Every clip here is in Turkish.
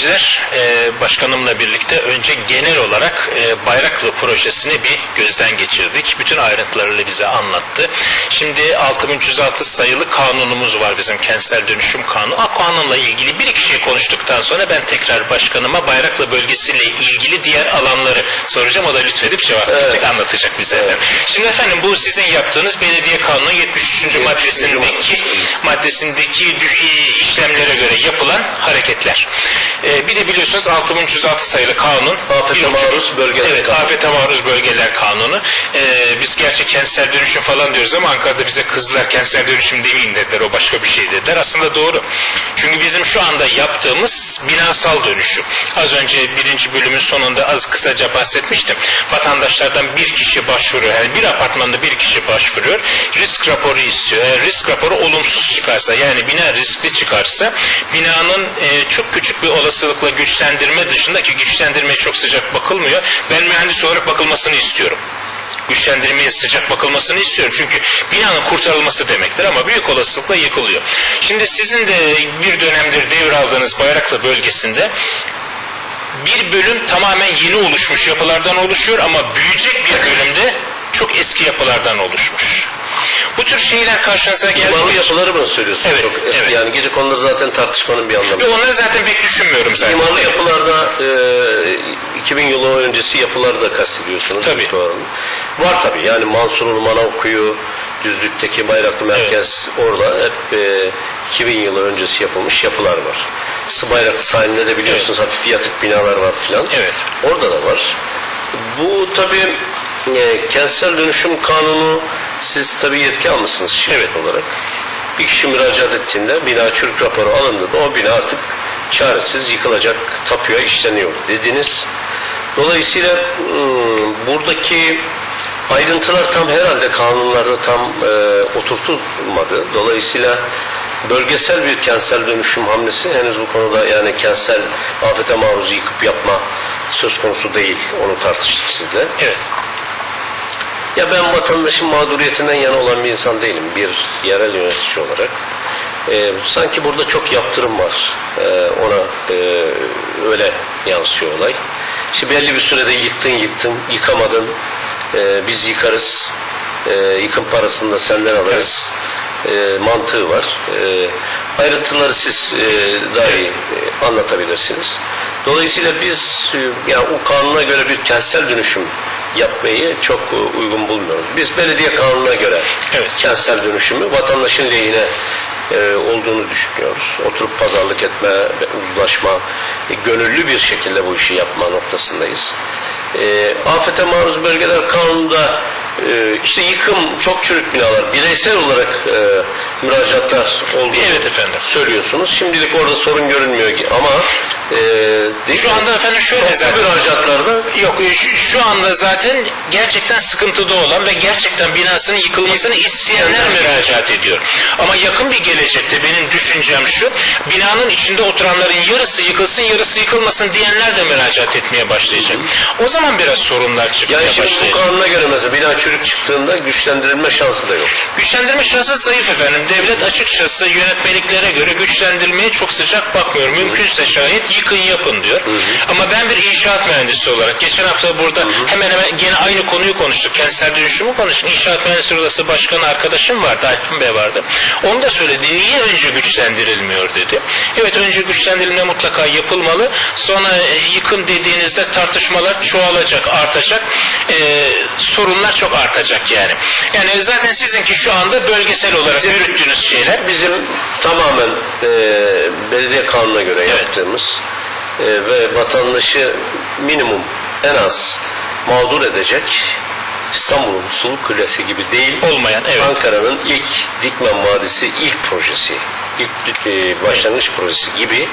izleyiciler, e, başkanımla birlikte önce genel olarak e, Bayraklı projesini bir gözden geçirdik. Bütün ayrıntılarıyla bize anlattı. Şimdi 6306 sayılı kanunumuz var bizim kentsel dönüşüm kanunu. O kanunla ilgili bir iki şey konuştuktan sonra ben tekrar başkanıma Bayraklı bölgesiyle ilgili diğer alanları soracağım. O da lütfedip cevap verecek, anlatacak bize. efendim. Şimdi efendim bu sizin yaptığınız belediye kanunu 73. maddesindeki maddesindeki düş- e, işlemlere göre yapılan hareketler. Ee, bir de biliyorsunuz 6306 sayılı kanun. Afete maruz bölgeler Evet, kanunu. afete maruz bölgeler kanunu. Ee, biz gerçi kentsel dönüşüm falan diyoruz ama Ankara'da bize kızlar kentsel dönüşüm demeyin dediler. O başka bir şey dediler. Aslında doğru. Çünkü bizim şu anda yaptığımız binasal dönüşüm. Az önce birinci bölümün sonunda az kısaca bahsetmiştim. Vatandaşlardan bir kişi başvuruyor. Yani bir apartmanda bir kişi başvuruyor. Risk raporu istiyor. Eğer risk raporu olumsuz çıkarsa yani bina riskli çıkarsa binanın e, çok küçük bir olasılıkla güçlendirme dışında ki güçlendirmeye çok sıcak bakılmıyor. Ben mühendis olarak bakılmasını istiyorum güçlendirmeye sıcak bakılmasını istiyorum. Çünkü binanın kurtarılması demektir ama büyük olasılıkla yıkılıyor. Şimdi sizin de bir dönemdir devraldığınız Bayraklı bölgesinde bir bölüm tamamen yeni oluşmuş yapılardan oluşuyor ama büyüyecek bir bölümde çok eski yapılardan oluşmuş. Bu tür şeyler karşınıza geldi. İmarlı mi? yapıları mı söylüyorsun? Evet, Çok eski. evet. Yani geri konuları zaten tartışmanın bir anlamı. Ve onları zaten pek düşünmüyorum zaten. İmarlı yapılarda e, 2000 yılı öncesi yapıları da kastediyorsunuz. Tabii. Var tabii. Yani Mansurlu, Manavkuyu, Düzlük'teki Bayraklı Merkez orada hep e, 2000 yılı öncesi yapılmış yapılar var. Sıbayraklı sahilinde de biliyorsunuz hafif yatık binalar var filan. Evet. Orada da var. Bu tabii e, kentsel dönüşüm kanunu siz tabii yetki almışsınız şirket Evet. olarak. Bir kişi müracaat ettiğinde bina çürük raporu alındığında o bina artık çaresiz yıkılacak, tapuya işleniyor dediniz. Dolayısıyla hmm, buradaki ayrıntılar tam herhalde kanunlarda tam e, oturtulmadı. Dolayısıyla bölgesel bir kentsel dönüşüm hamlesi henüz bu konuda yani kentsel afete maruz yıkıp yapma söz konusu değil. Onu tartıştık sizle. Evet. Ya ben vatandaşın mağduriyetinden yana olan bir insan değilim. Bir yerel yönetici olarak. Ee, sanki burada çok yaptırım var. Ee, ona e, öyle yansıyor olay. İşte belli bir sürede yıktın yıktın, yıkamadın. Ee, biz yıkarız. Ee, yıkım parasını da senden alırız. Ee, mantığı var. Ee, ayrıntıları siz e, daha iyi e, anlatabilirsiniz. Dolayısıyla biz e, yani o kanuna göre bir kentsel dönüşüm yapmayı çok e, uygun bulmuyoruz. Biz belediye kanununa göre Evet. kentsel dönüşümü vatandaşın lehine e, olduğunu düşünüyoruz. Oturup pazarlık etme, ve uzlaşma, e, gönüllü bir şekilde bu işi yapma noktasındayız. E, afete maruz bölgeler kanununda e, işte yıkım, çok çürük binalar, bireysel olarak e, müracaatlar olduğunu Evet efendim. söylüyorsunuz. Şimdilik orada sorun görünmüyor ki ama e, Şu anda efendim şöyle zaten. müracaatlarda Yok e, şu, şu anda zaten gerçekten sıkıntıda olan ve gerçekten binasının yıkılmasını isteyenler müracaat ediyor. Ama yakın bir gelecekte benim düşüncem şu, binanın içinde oturanların yarısı yıkılsın yarısı yıkılmasın diyenler de müracaat etmeye başlayacak. O zaman biraz sorunlar çıkmaya yani şimdi bu başlayacak. kanuna göre mesela bina çürük çıktığında güçlendirilme şansı da yok. Güçlendirme şansı zayıf efendim. Devlet açıkçası yönetmeliklere göre güçlendirmeye çok sıcak bakmıyor. Mümkünse şayet yıkın yapın diyor. Ama ben bir inşaat mühendisi olarak geçen hafta burada hemen hemen gene aynı konuyu konuştuk. Kentsel dönüşümü konuştuk. İnşaat Mühendisleri Odası Başkanı arkadaşım vardı. Alpin Bey vardı. Onu da söyledi. Niye önce güçlendirilmiyor dedi. Evet önce güçlendirilme mutlaka yapılmalı. Sonra e, yıkım dediğinizde tartışmalar çoğalacak, artacak. Ee, sorunlar çok artacak yani. Yani zaten sizinki şu anda bölgesel olarak yürüttüğünüz şeyler Bizim tamamen e, belediye kanununa göre Evet. yaptığımız e, ve vatandaşı minimum en az mağdur edecek İstanbul'un Sul Kulesi gibi değil olmayan evet. Ankara'nın ilk Dikmen Vadisi ilk projesi, ilk e, başlangıç projesi gibi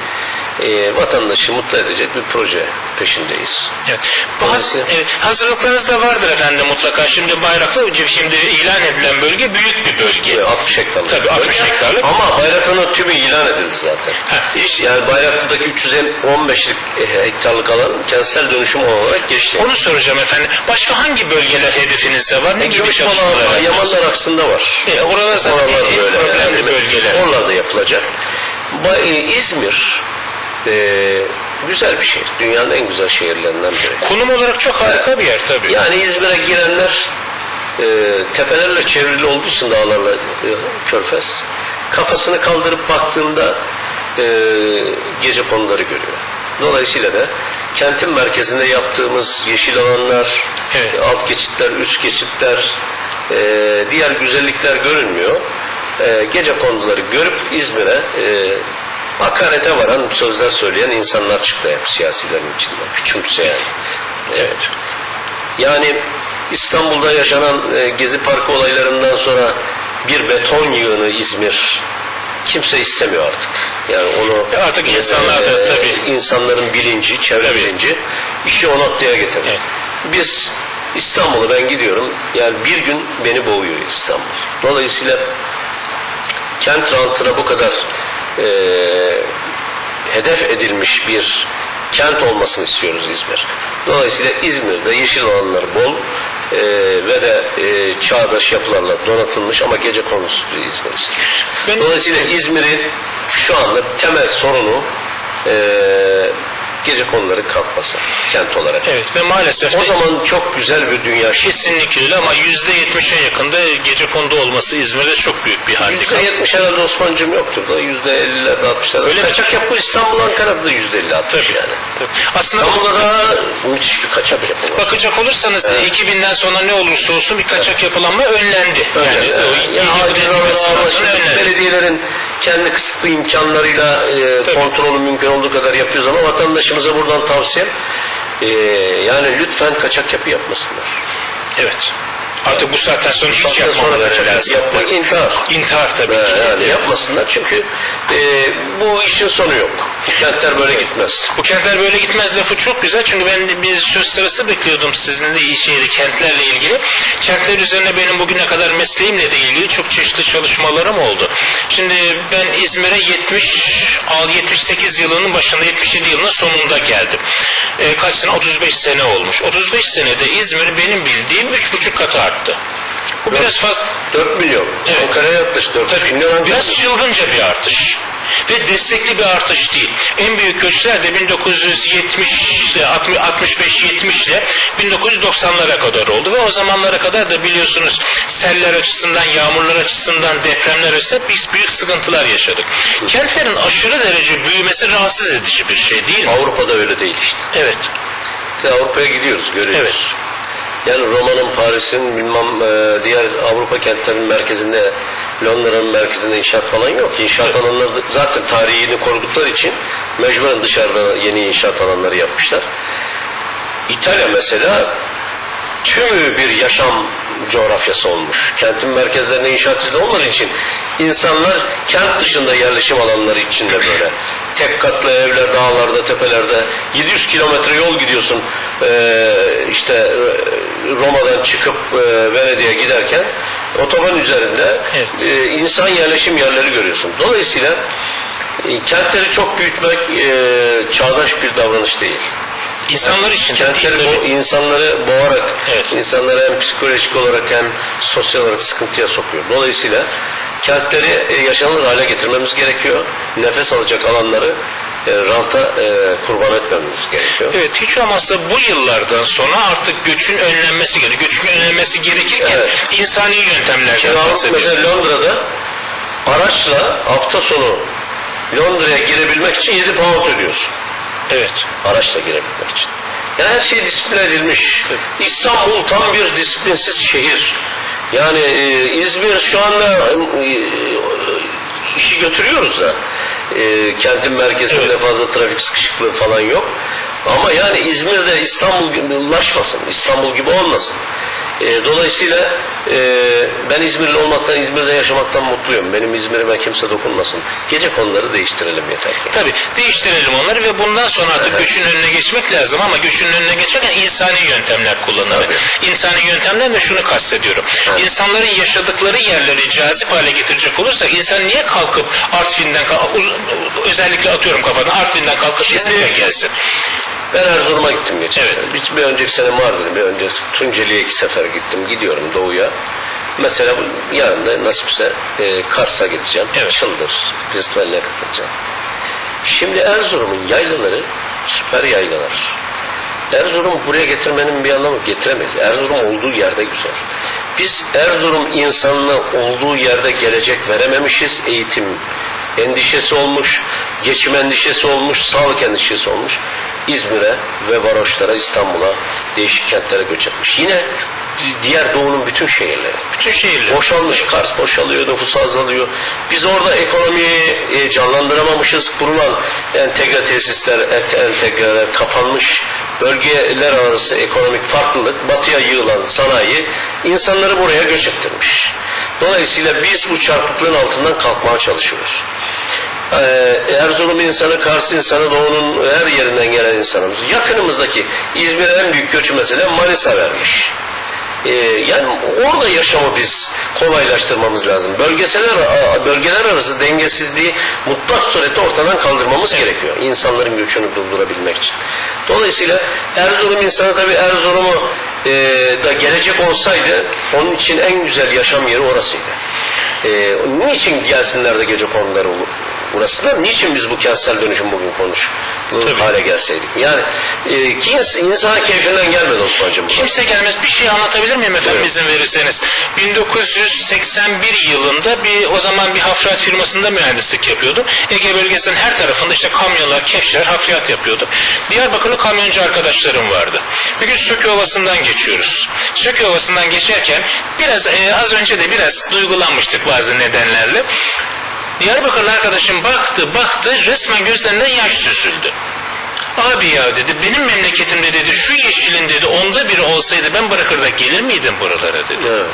e, vatandaşı mutlu edecek bir proje peşindeyiz. Evet. Bu haz- evet, hazırlıklarınız da vardır efendim mutlaka. Şimdi Bayraklı şimdi ilan edilen bölge büyük bir bölge. Ve 60 hektarlık. Tabii, 60 hektarlık. Ama Bayraklı'nın tümü ilan edildi zaten. Ha, işte Yani Bayraklı'daki 315 hektarlık alan kentsel dönüşüm olarak geçti. onu soracağım efendim. Başka hangi bölgeler hedefinizde var? Ne gibi Gümüş çalışmalar? Yamanlar aksında var. E, oralar zaten Oralar böyle. problemli Yani bölgeler. Oralarda yapılacak. E, İzmir e, güzel bir şehir. Dünyanın en güzel şehirlerinden biri. Konum olarak çok harika bir yer tabii. Yani İzmir'e girenler e, tepelerle çevrili olduğu için dağlarla e, körfez kafasını kaldırıp baktığında e, gece konuları görüyor. Dolayısıyla da kentin merkezinde yaptığımız yeşil alanlar, Evet. e, alt geçitler, üst geçitler, e, diğer güzellikler görünmüyor. E, gece konuları görüp İzmir'e e, hakarete varan sözler söyleyen insanlar çıktı hep siyasilerin içinde. Küçümseyen. Evet. Yani İstanbul'da yaşanan e, Gezi Parkı olaylarından sonra bir beton yığını İzmir kimse istemiyor artık. Yani onu Ya artık insanlar da e, tabii. insanların bilinci, çevre Tabii. bilinci işi o noktaya getirdi. Evet. Biz İstanbul'a ben gidiyorum. Yani bir gün beni boğuyor İstanbul. Dolayısıyla kent rantına bu kadar e, hedef edilmiş bir kent olmasını istiyoruz İzmir. Dolayısıyla İzmir'de yeşil alanlar bol e, ve de e, çağdaş yapılarla donatılmış ama gece konusu bir İzmir istiyoruz. Dolayısıyla İzmir'in şu anda temel sorunu e, gece konuları kalkması kent olarak. Evet ve maalesef O de zaman çok güzel bir dünya kesinlikle öyle ama yüzde yetmişe yakında gece konuda olması İzmir'de çok büyük bir handikap. Yüzde yetmiş herhalde Osman'cım yoktur da yüzde ellilerde altmışlarda. Öyle kaçak yapı İstanbul Ankara'da da yüzde elli altmış yani. Tabii. Aslında İstanbul'da da müthiş bir kaçak yapı bakacak olursanız 2000'den sonra ne olursa olsun bir kaçak yapılanma önlendi. Öyle. Yani o Evet. iki Yani yapı aciz denilme ama sırasında işte önlendi. belediyelerin kendi kısıtlı imkanlarıyla e, kontrolü mümkün olduğu kadar yapıyoruz ama vatandaşımıza buradan tavsiyem e, yani lütfen kaçak yapı yapmasınlar. Evet. Artık bu saatten sonra hiç Saatten sonra yapmamaları lazım. yapmak intihar. İntihar tabii Ee, ki. yani yapmasınlar çünkü e, bu işin sonu yok. Kentler böyle gitmez. Bu kentler böyle gitmez lafı çok güzel çünkü ben bir söz sırası bekliyordum sizinle şeyde kentlerle ilgili. Kentler üzerine benim bugüne kadar mesleğimle de ilgili çok çeşitli çalışmalarım oldu. Şimdi ben İzmir'e 70 al- 78 yılının başında 77 yılının sonunda geldim. Ee, kaç sene? 35 sene olmuş. 35 senede İzmir benim bildiğim 3,5 katı arttı. Bu biraz fazla 4 milyon. Evet. Ankara'ya yaklaşık 4 Tabii, milyon biraz çılgınca bir artış. Ve destekli bir artış değil. En büyük göçler de 1970 ile 65-70 ile 1990'lara kadar oldu ve o zamanlara kadar da biliyorsunuz seller açısından, yağmurlar açısından, depremler açısından biz büyük sıkıntılar yaşadık. Kentlerin aşırı derece büyümesi rahatsız edici bir şey değil mi? Avrupa'da öyle değil işte. Evet. Biz Avrupa'ya gidiyoruz, görüyoruz. Evet. Yani Roma'nın, Paris'in, bilmem e, diğer Avrupa kentlerinin merkezinde, Londra'nın merkezinde inşaat falan yok. İnşaat alanları da- zaten tarihini korudukları için mecburen dışarıda yeni inşaat alanları yapmışlar. İtalya mesela tümü bir yaşam coğrafyası olmuş. Kentin merkezlerinde inşaat izni olmadığı için insanlar kent dışında yerleşim alanları içinde böyle. Tek katlı evler dağlarda, tepelerde 700 kilometre yol gidiyorsun ee, işte e, Roma'dan çıkıp e, Venedik'e giderken otoban üzerinde Evet. e, insan yerleşim yerleri görüyorsun. Dolayısıyla e, kentleri çok büyütmek e, çağdaş bir davranış değil. İnsanlar için Kentleri değil. bu insanları boğarak, Evet. insanları hem psikolojik olarak hem sosyal olarak sıkıntıya sokuyor. Dolayısıyla kentleri e, yaşanılır hale getirmemiz gerekiyor. Nefes alacak alanları e, ranta e, kurban etmemiz gerekiyor. Evet hiç olmazsa bu yıllardan sonra artık göçün önlenmesi gerekiyor. Göçün önlenmesi gerekirken Evet. insani yöntemlerden Kiralık bahsediyor. mesela Londra'da araçla hafta sonu Londra'ya girebilmek için 7 pound ödüyorsun. Evet. araçla girebilmek için. Yani her şey disiplin edilmiş. İstanbul tam bir disiplinsiz şehir. Yani e, İzmir şu anda e, işi götürüyoruz da. E, kentin merkezinde Evet. fazla trafik sıkışıklığı falan yok. Ama yani İzmir'de İstanbul gibi ulaşmasın, İstanbul gibi olmasın. E, dolayısıyla e, ben İzmirli olmaktan, İzmir'de yaşamaktan mutluyum. Benim İzmir'ime kimse dokunmasın. Gece konuları değiştirelim yeter ki. Tabii değiştirelim onları ve bundan sonra artık göçün önüne geçmek lazım ama göçün önüne geçerken insani yöntemler kullanılır. İnsani yöntemden de şunu kastediyorum. İnsanların yaşadıkları yerleri cazip hale getirecek olursak insan niye kalkıp Artvin'den özellikle atıyorum kafadan Artvin'den kalkıp İzmir'e gelsin? Ben Erzurum'a gittim geçen Evet. sene. Bir, bir önceki sene Mardin'e, bir önceki Tunceli'ye iki sefer gittim. Gidiyorum doğuya. Mesela yarın da nasipse e, Kars'a gideceğim. Evet. Çıldır festivaline katılacağım. Şimdi Erzurum'un yaylaları süper yaylalar. Erzurum buraya getirmenin bir anlamı getiremeyiz. Erzurum olduğu yerde güzel. Biz Erzurum insanına olduğu yerde gelecek verememişiz. Eğitim endişesi olmuş, geçim endişesi olmuş, sağlık endişesi olmuş. İzmir'e ve varoşlara, İstanbul'a, değişik kentlere göç etmiş. Yine diğer doğunun bütün şehirleri. Bütün şehirler. Boşalmış, Kars boşalıyor, nüfus azalıyor. Biz orada ekonomiyi e, canlandıramamışız. Kurulan entegre tesisler, entegreler kapanmış. Bölgeler arası ekonomik farklılık, batıya yığılan sanayi insanları buraya göç ettirmiş. Dolayısıyla biz bu çarpıklığın altından kalkmaya çalışıyoruz. Ee, Erzurum insanı, Kars insanı, Doğu'nun her yerinden gelen insanımız. Yakınımızdaki İzmir'e en büyük göçü mesela Manisa vermiş. Ee, yani orada yaşamı biz kolaylaştırmamız lazım. Bölgeseler, bölgeler arası dengesizliği mutlak surette ortadan kaldırmamız gerekiyor. İnsanların göçünü durdurabilmek için. Dolayısıyla Erzurum insanı tabii Erzurum'u e, da gelecek olsaydı onun için en güzel yaşam yeri orasıydı. E, niçin gelsinler de gece konuları olur? Burasılar. Niçin biz bu kentsel dönüşüm bugün konuş Tabii. hale gelseydik? Yani e, ki ins- insana keyfinden gelmedi Osman'cığım. Kimse gelmez. Bir şey anlatabilir miyim efendim Evet. izin verirseniz? 1981 yılında bir o zaman bir hafriyat firmasında mühendislik yapıyordum. Ege bölgesinin her tarafında işte kamyonlar, kepçeler hafriyat yapıyordum. Diyarbakırlı kamyoncu arkadaşlarım vardı. Bir gün Söke Ovası'ndan geçiyoruz. Söke Ovası'ndan geçerken biraz e, az önce de biraz duygulanmıştık bazı nedenlerle. Diyarbakırlı arkadaşım baktı baktı resmen gözlerinden yaş süzüldü. Abi ya dedi benim memleketimde dedi şu yeşilin dedi onda biri olsaydı ben bırakır da gelir miydim buralara dedi. Evet.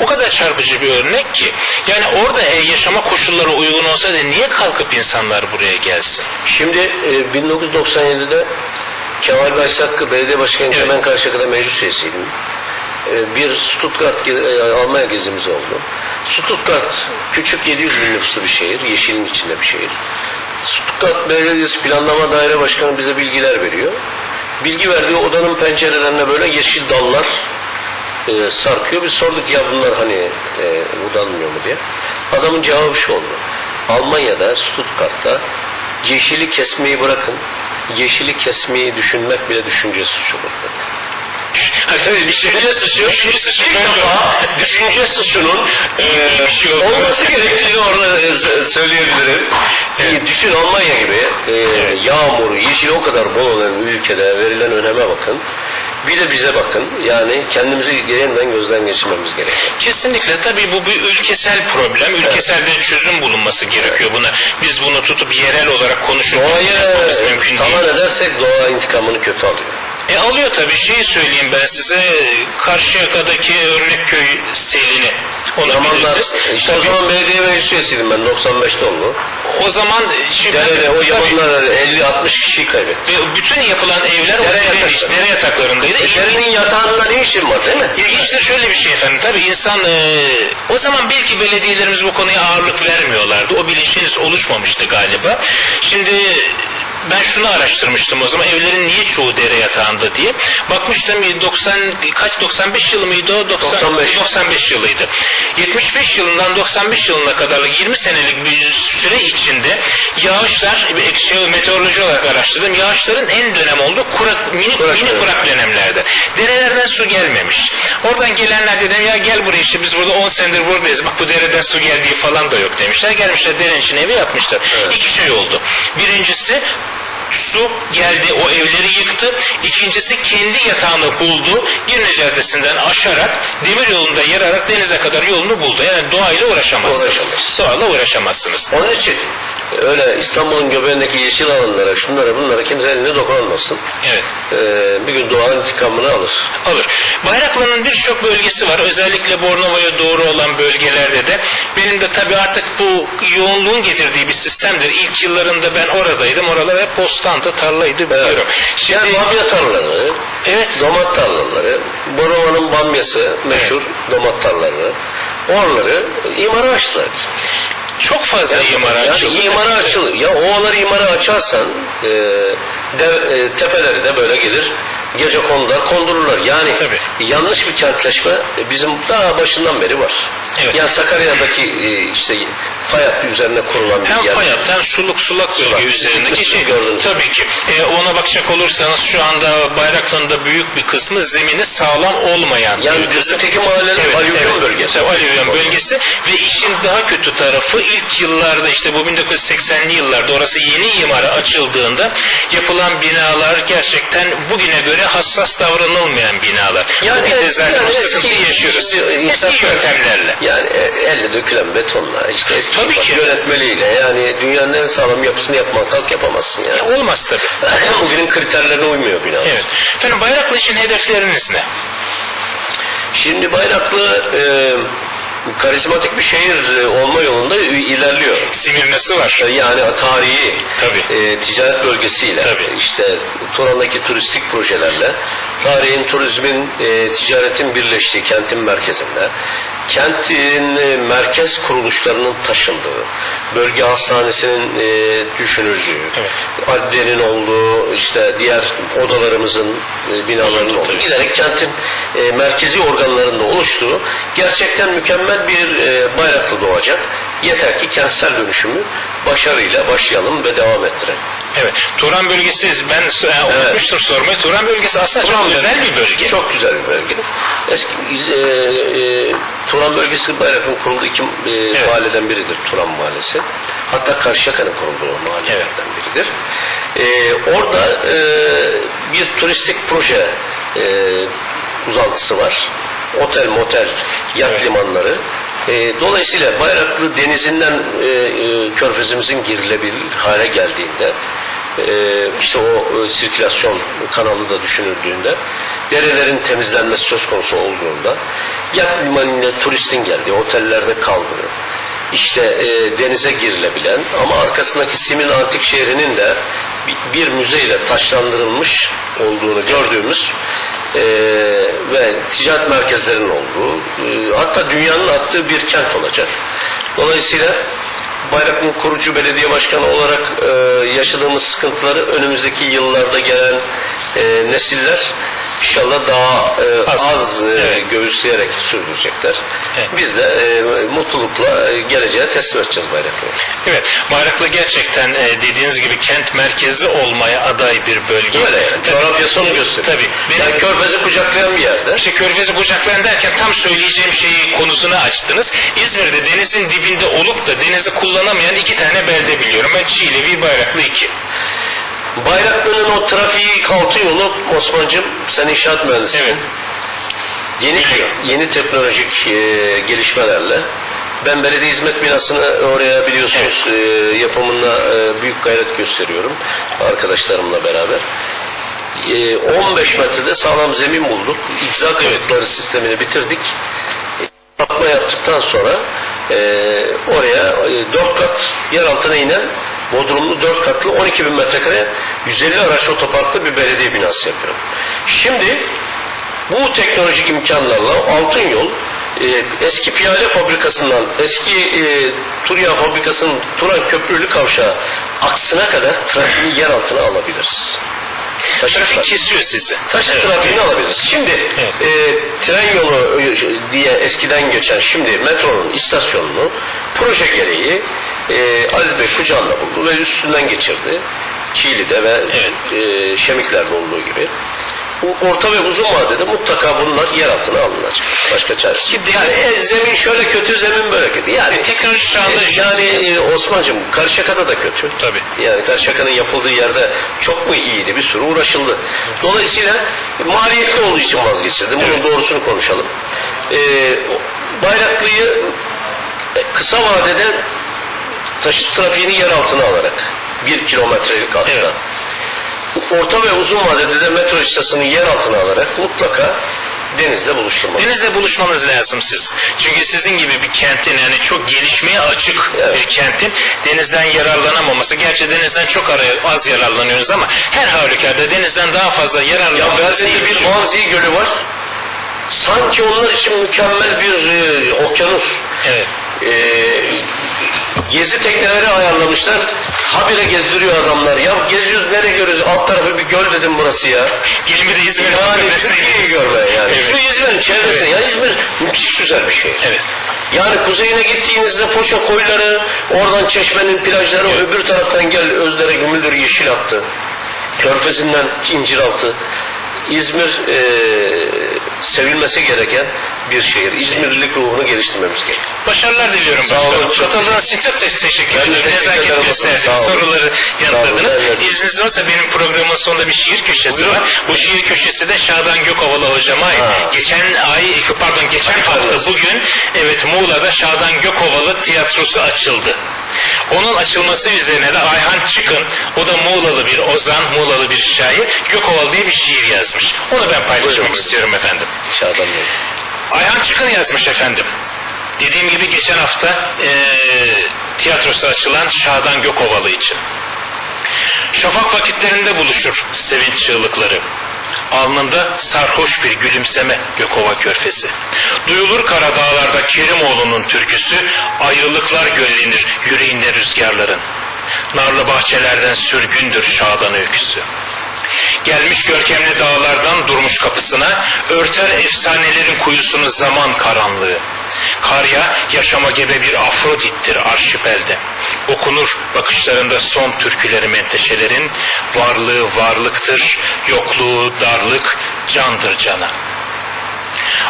O kadar çarpıcı bir örnek ki. Yani orada e, yaşama koşulları uygun olsaydı niye kalkıp insanlar buraya gelsin? Şimdi e, 1997'de Kemal Baysak Belediye Başkanı Evet. ben Karşıyaka'da meclis üyesiydim. E, bir Stuttgart e, Almanya gezimiz oldu. Stuttgart küçük 700 bin nüfuslu bir şehir, yeşilin içinde bir şehir. Stuttgart Belediyesi Planlama Daire Başkanı bize bilgiler veriyor. Bilgi verdiği odanın pencerelerine böyle yeşil dallar e, sarkıyor. Biz sorduk ya bunlar hani e, budanmıyor mu diye. Adamın cevabı şu oldu. Almanya'da, Stuttgart'ta yeşili kesmeyi bırakın. Yeşili kesmeyi düşünmek bile düşünce suçu dedi. Tabii düşünce suçu. İlk defa düşünce suçunun bir şey olması gerektiğini orada e, söyleyebilirim. E, Düşün Almanya gibi e, yağmur, yeşil o kadar bol olan bir ülkede verilen öneme bakın. Bir de bize bakın. Yani kendimizi yeniden gözden geçirmemiz gerekiyor. Kesinlikle tabii bu bir ülkesel problem. Ülkesel de çözüm bulunması gerekiyor buna. Biz bunu tutup yerel olarak konuşup Doğaya yapmamız mümkün değil. talan edersek doğa intikamını kötü alıyor. E alıyor tabii şeyi söyleyeyim ben size Karşıyaka'daki Örnekköy selini onu Zamanlar, işte o zaman belediye meclis üyesiydim ben 95'te oldu. o zaman e, şimdi Yani o tabii, zamanlar 50-60 kişiyi kaybetti. ve bütün yapılan evler Dere derenin yatakları. iç- dere yataklarındaydı. E, derinin yatağında ne işin var değil mi? İlginçtir şöyle bir şey efendim. Tabii insan e, o zaman belki belediyelerimiz bu konuya ağırlık vermiyorlardı. O bilinç henüz oluşmamıştı galiba. Şimdi ben şunu araştırmıştım o zaman evlerin niye çoğu dere yatağında diye. Bakmıştım e, 90 kaç 95 yılı mıydı o? 90, 95. 95 yılıydı. 75 yılından 95 yılına kadar 20 senelik bir süre içinde yağışlar şey, meteoroloji olarak araştırdım. Yağışların en dönem olduğu kurak, minik, Kurak minik dönem. kurak dönemlerde. Derelerden su gelmemiş. Oradan gelenler dedim ya gel buraya işte biz burada 10 senedir buradayız. Bak bu dereden su geldiği falan da yok demişler. Gelmişler derenin içine evi yapmışlar. Evet. İki şey oldu. Birincisi su geldi o evleri yıktı. İkincisi kendi yatağını buldu. Girne Caddesi'nden aşarak demir yolunda yararak denize kadar yolunu buldu. Yani doğayla uğraşamazsınız. Uğraşamaz. Doğayla uğraşamazsınız. Onun için öyle İstanbul'un göbeğindeki yeşil alanlara, şunlara bunlara kimse eline dokunulmasın. Evet. Ee, bir gün doğanın intikamını alır. Alır. Bayraklı'nın birçok bölgesi var. Özellikle Bornova'ya doğru olan bölgelerde de. Benim de tabii artık bu yoğunluğun getirdiği bir sistemdir. İlk yıllarında ben oradaydım. Oralar hep bostandı, tarlaydı biliyorum. Şimdi, Yani bamya tarlaları, evet. domat tarlaları, Borova'nın bamyası meşhur domat tarlaları. Oraları imara açtılar. Çok fazla imara yani açıldı. imara açılır. Ya ovaları imara açarsan e, dev- e, tepeleri de böyle gelir Gece kondular, kondururlar. Yani Tabii. yanlış bir kentleşme e, bizim daha başından beri var. Evet. Yani Sakarya'daki e, işte fay hattı üzerine kurulan bir Hem yer. fay hattı hem suluk sulak bölge Sulak. üzerindeki şey. gördünüz. Tabii ki. E, ona bakacak olursanız şu anda Bayraklı'nın da büyük bir kısmı zemini sağlam olmayan. Yani bir kısım. Düzlük'teki mahalleler alüvyon bölgesi. Tabii, alüvyon bölgesi ve işin daha kötü tarafı ilk yıllarda işte bu 1980'li yıllarda orası yeni imara açıldığında yapılan binalar gerçekten bugüne göre hassas davranılmayan binalar. Yani Bugün de eski- zaten yani bu sıkıntıyı yaşıyoruz. Eski yöntemlerle. Yani elle dökülen betonla işte eski Tabii ki. yönetmeliğiyle yani dünyanın en sağlam yapısını yapmak kalk yapamazsın yani. Olmaz tabii. Bugünün kriterlerine uymuyor bina. Evet. Efendim Bayraklı için hedefleriniz ne? Şimdi Bayraklı e, karizmatik bir şehir e, olma yolunda ilerliyor. Simirnesi var. E, Yani tarihi Tabii. e, ticaret bölgesiyle Tabii. işte Turan'daki turistik projelerle tarihin, turizmin, e, ticaretin birleştiği kentin merkezinde kentin e, merkez kuruluşlarının taşındığı, bölge hastanesinin e, düşünüldüğü, Evet. adliyenin olduğu, işte diğer odalarımızın, e, binalarının olduğu, giderek kentin e, merkezi organlarında oluştuğu gerçekten mükemmel bir e, bayraklı doğacak. Yeter ki kentsel dönüşümü başarıyla başlayalım ve devam ettirelim. Evet. Turan bölgesi ben e, unutmuştum sormayı. Turan bölgesi aslında çok Turan güzel bölgesi- bir bölge. Çok güzel bir bölge. Eski e, e, Turan bölgesi Bayrak'ın kurulduğu iki e, mahalleden biridir Turan Mahallesi. Hatta Karşıyaka'nın kurulduğu mahallelerden biridir. E, orada e, bir turistik proje e, uzantısı var. Otel, motel, yat Evet. limanları. E, dolayısıyla Bayraklı denizinden e, e, körfezimizin girilebilir hale geldiğinde e, işte o e, sirkülasyon kanalı da düşünüldüğünde derelerin temizlenmesi söz konusu olduğunda yat limanına turistin geldiği otellerde kaldığı işte e, denize girilebilen ama arkasındaki Simin Antik Şehri'nin de bir, bir müzeyle taşlandırılmış olduğunu gördüğümüz e, ve ticaret merkezlerinin olduğu e, hatta dünyanın attığı bir kent olacak. Dolayısıyla Bayraklı'nın kurucu belediye başkanı olarak e, yaşadığımız sıkıntıları önümüzdeki yıllarda gelen e, nesiller inşallah daha e, Az. az, e, Evet. göğüsleyerek sürdürecekler. Evet. Biz de e, mutlulukla e, geleceğe teslim edeceğiz Bayraklı'yı. Evet. Bayraklı gerçekten e, dediğiniz gibi kent merkezi olmaya aday bir bölge. Öyle yani. Coğrafyası onu gösteriyor. Tabii. Benim- Yani körfezi kucaklayan bir yerde. İşte Körfez'i kucaklayan derken tam söyleyeceğim şeyi konusunu açtınız. İzmir'de denizin dibinde olup da denizi kullanamayan iki tane belde biliyorum. Ben Çiğlevi, Bayraklı iki. Bayraklı'nın o trafiği kaltı yolu Osman'cığım sen inşaat mühendisisin. Evet. Yeni, Biliyorum. yeni teknolojik e, gelişmelerle ben belediye hizmet binasını oraya biliyorsunuz e, yapımına e, büyük gayret gösteriyorum arkadaşlarımla beraber. E, 15 metrede sağlam zemin bulduk. İcza kazıkları sistemini bitirdik. Atma yaptıktan sonra e, oraya e, 4 kat yer altına inen Bodrumlu 4 katlı 12 bin metrekare 150 araç otoparklı bir belediye binası yapıyorum. Şimdi bu teknolojik imkanlarla altın yol e, eski piyade fabrikasından eski e, Turya fabrikasının Turan Köprülü kavşağı aksına kadar trafiği yer altına alabiliriz. Taşı Trafik kesiyor sizi. Taşı Evet. trafiğini alabiliriz. Şimdi Evet. e, tren yolu e, diye eskiden geçen şimdi metronun istasyonunu proje gereği e, Aziz Bey kucağında buldu ve üstünden geçirdi. Çiğli'de ve e, Şemikler'de olduğu gibi. Bu orta ve uzun vadede mutlaka bunlar yer altına alınacak. Başka çaresi. Ki Yani e, zemin şöyle kötü, zemin böyle kötü. Yani Teknoloji çağında e, yani e, Osman'cığım Karşıyaka'da da kötü. Tabii. Yani Karşıyaka'nın yapıldığı yerde çok mu iyiydi? Bir sürü uğraşıldı. Dolayısıyla maliyetli olduğu için vazgeçildi. Bunun doğrusunu konuşalım. Ee, Bayraklı'yı e, kısa vadede taşıt trafiğini yer altına alarak bir kilometrelik açıdan. Evet. Orta ve uzun vadede de metro istasyonunu yer altına alarak mutlaka denizle buluşturmak. Denizle buluşmanız lazım siz. Çünkü sizin gibi bir kentin yani çok gelişmeye açık Evet. bir kentin denizden yararlanamaması. Gerçi denizden çok ara- az yararlanıyoruz ama her halükarda denizden daha fazla Ya yararlanmamız Gazi'de bir şey. Vanzi Gölü var. Sanki onlar için mükemmel bir e, okyanus. Evet. E, Gezi tekneleri ayarlamışlar. Habire gezdiriyor adamlar. Ya geziyoruz nereye görüyoruz? Alt tarafı bir göl dedim burası ya. Gelimi de İzmir'e Yani Türkiye'yi görme yani. Evet. Şu İzmir'in çevresinde. Ya İzmir müthiş güzel bir şey. Evet. Yani kuzeyine gittiğinizde Foça koyları, oradan Çeşme'nin plajları, öbür taraftan gel Özdere, Gümüldür, Yeşilaltı, Körfezi'nden İnciraltı. İzmir eee, sevilmesi gereken bir şehir. İzmirlilik ruhunu geliştirmemiz gerekiyor. Başarılar diliyorum Sağ başkanım. olun, Katıldığınız için çok te- teşekkür ederim. Nezaket gösterdiniz. Soruları yanıtladınız. İzniniz varsa benim programın sonunda bir şiir köşesi Buyurun. var. Bu şiir köşesi de Şadan Gökovalı hocama ait. Geçen ay, pardon geçen Hayırlı hafta olsun. bugün evet Muğla'da Şadan Gökovalı tiyatrosu açıldı. Onun açılması üzerine de Ayhan Çıkın, o da Muğlalı bir ozan, Muğlalı bir şair, Gökovalı diye bir şiir yazmış. Onu ben paylaşmak buyurun. istiyorum efendim. Şadan Bey. Ayhan Çıkın yazmış efendim. Dediğim gibi geçen hafta eee, tiyatrosu açılan Şadan Gökovalı için. Şafak vakitlerinde buluşur sevinç çığlıkları. Alnında sarhoş bir gülümseme Gökova körfezi. Duyulur kara dağlarda Kerimoğlu'nun türküsü, ayrılıklar göllenir yüreğinde rüzgarların. Narlı bahçelerden sürgündür Şadan öyküsü. Gelmiş görkemli dağlardan durmuş kapısına, örter efsanelerin kuyusunu zaman karanlığı. Karya yaşama gebe bir Afrodit'tir arşipelde. Okunur bakışlarında son türküleri menteşelerin, varlığı varlıktır, yokluğu darlık, candır cana.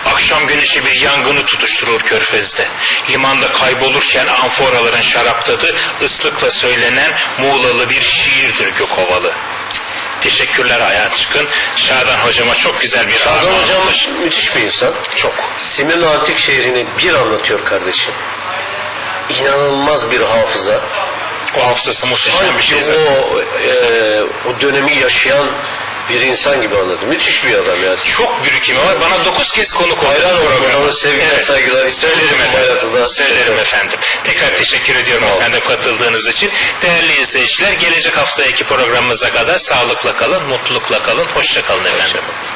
Akşam güneşi bir yangını tutuşturur körfezde. Limanda kaybolurken amforaların şarap tadı ıslıkla söylenen Muğlalı bir şiirdir Gökovalı. Teşekkürler Hayat Çıkın. Şadan hocama çok güzel bir Şadan hocam müthiş bir insan. Çok. Simirli Antik şehrini bir anlatıyor kardeşim. İnanılmaz bir hafıza. O hafızası muhteşem bir şey o, e, o dönemi yaşayan bir insan gibi anladım. Müthiş bir adam ya. Çok birikimi var. Bana dokuz kez konu koydu. Hayran programı. Sevgiler, evet. saygılar. Söylerim efendim. Söylerim efendim. Tekrar teşekkür ediyorum Ol. efendim katıldığınız için. Değerli izleyiciler gelecek haftaki programımıza kadar sağlıkla kalın, mutlulukla kalın, hoşça kalın efendim. Hoşça kalın.